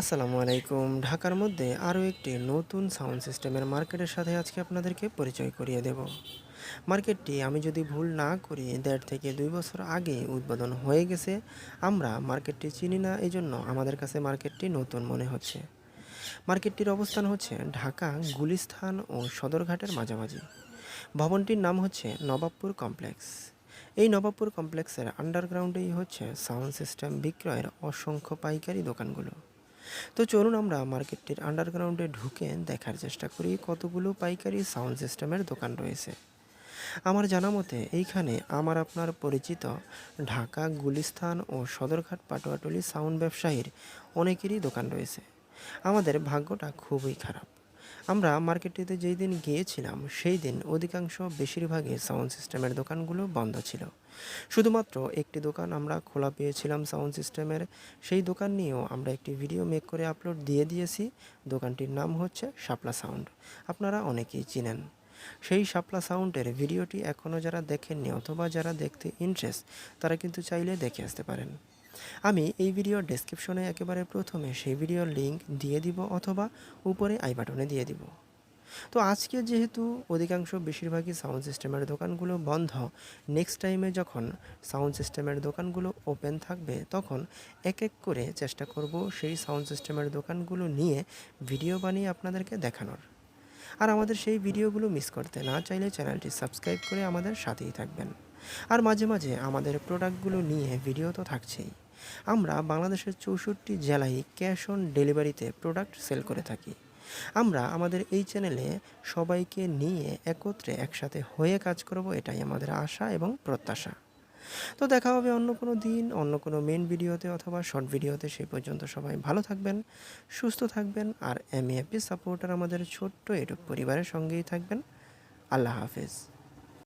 আসসালামু আলাইকুম। ঢাকার মধ্যে আরও একটি নতুন সাউন্ড সিস্টেমের মার্কেটের সাথে আজকে আপনাদেরকে পরিচয় করিয়ে দেব। মার্কেটটি আমি যদি ভুল না করি, দেড় থেকে দুই বছর আগে উদ্বোধন হয়ে গেছে। আমরা মার্কেটটি চিনি না এই জন্য আমাদের কাছে মার্কেটটি নতুন মনে হচ্ছে। মার্কেটটির অবস্থান হচ্ছে ঢাকা, গুলিস্থান ও সদরঘাটের মাঝামাঝি। ভবনটির নাম হচ্ছে নবাবপুর কমপ্লেক্স। এই নবাবপুর কমপ্লেক্সের আন্ডারগ্রাউন্ডেই হচ্ছে সাউন্ড সিস্টেম বিক্রয়ের অসংখ্য পাইকারি দোকানগুলো। তো চলুন আমরা মার্কেটটির আন্ডারগ্রাউন্ডে ঢুকে দেখার চেষ্টা করি কতগুলো পাইকারি সাউন্ড সিস্টেমের দোকান রয়েছে। আমার জানা মতে এইখানে আমার আপনার পরিচিত ঢাকা গুলিস্থান ও সদরঘাট পাটোয়াটলি সাউন্ড ব্যবসায়ীর অনেকেরই দোকান রয়েছে। আমাদের ভাগ্যটা খুবই খারাপ। আমরা মার্কেটটিতে যেই দিন গিয়েছিলাম, সেই দিন অধিকাংশ বেশিরভাগই সাউন্ড সিস্টেমের দোকানগুলো বন্ধ ছিল। শুধুমাত্র একটি দোকান আমরা খোলা পেয়েছিলাম সাউন্ড সিস্টেমের। সেই দোকান নিয়েও আমরা একটি ভিডিও মেক করে আপলোড দিয়ে দিয়েছি। দোকানটির নাম হচ্ছে শাপলা সাউন্ড। আপনারা অনেকেই চিনেন। সেই শাপলা সাউন্ডের ভিডিওটি এখনও যারা দেখেননি অথবা যারা দেখতে ইন্টারেস্ট তারা কিন্তু চাইলে দেখে আসতে পারেন। আমি এই ভিডিওর ডেসক্রিপশনে একেবারে প্রথমে সেই ভিডিওর লিঙ্ক দিয়ে দিব অথবা উপরে আই বাটনে দিয়ে দিব। তো আজকে যেহেতু অধিকাংশ বেশিরভাগই সাউন্ড সিস্টেমের দোকানগুলো বন্ধ নেক্সট টাইমে যখন সাউন্ড সিস্টেমের দোকানগুলো ওপেন থাকবে, তখন এক এক করে চেষ্টা করব সেই সাউন্ড সিস্টেমের দোকানগুলো নিয়ে ভিডিও বানিয়ে আপনাদেরকে দেখানোর। আর আমাদের সেই ভিডিওগুলো মিস করতে না চাইলে চ্যানেলটি সাবস্ক্রাইব করে আমাদের সাথেই থাকবেন। আর মাঝে মাঝে আমাদের প্রোডাক্টগুলো নিয়ে ভিডিও তো থাকছেই। আমরা বাংলাদেশের চৌষট্টি জেলায় ক্যাশ অন ডেলিভারিতে প্রোডাক্ট সেল করে থাকি। আমরা আমাদের এই চ্যানেলে সবাইকে নিয়ে একত্রে একসাথে হয়ে কাজ করব, এটাই আমাদের আশা এবং প্রত্যাশা। তো দেখা হবে অন্য কোনো দিন, অন্য কোনো মেন ভিডিওতে অথবা শর্ট ভিডিওতে। সেই পর্যন্ত সবাই ভালো থাকবেন, সুস্থ থাকবেন আর এম সাপোর্টার আমাদের ছোট্ট এটুক পরিবারের সঙ্গেই থাকবেন। আল্লাহ হাফেজ।